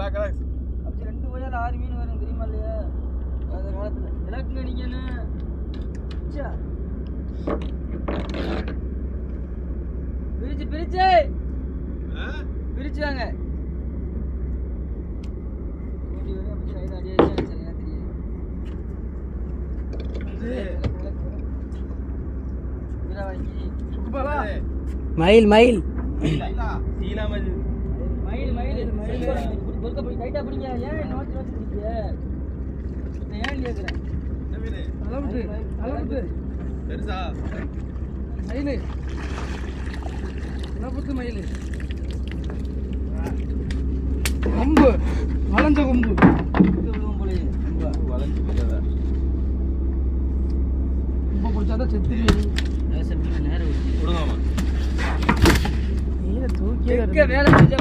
நல்லா கிடக்கு அப்படி ரெண்டு கோயில ஆறு மீன் வரும் தெரியுமா இல்லையா? அந்த காலத்துல. இலக்குங்க நீங்கன்னு ச்சே. பிரிச்சு பிரிச்சு. பிரிச்சு வாங்க. மயில் மயில். மயில்? மயில். மயில் பொறுக்க போய் டைட்டா பிடிங்க. ஏன் நோச்சு நோச்சு பிடிக்க ஏன் கேட்குறேன் அளவுட்டு அளவுட்டு பெருசா. மயில். அளவுட்டு மயில். கொம்பு வளைஞ்ச கொம்பு. ரொம்ப பிடிச்சாதான் செத்துருவீங்க கொடுங்கம்மா தூக்கி வேலை செஞ்சா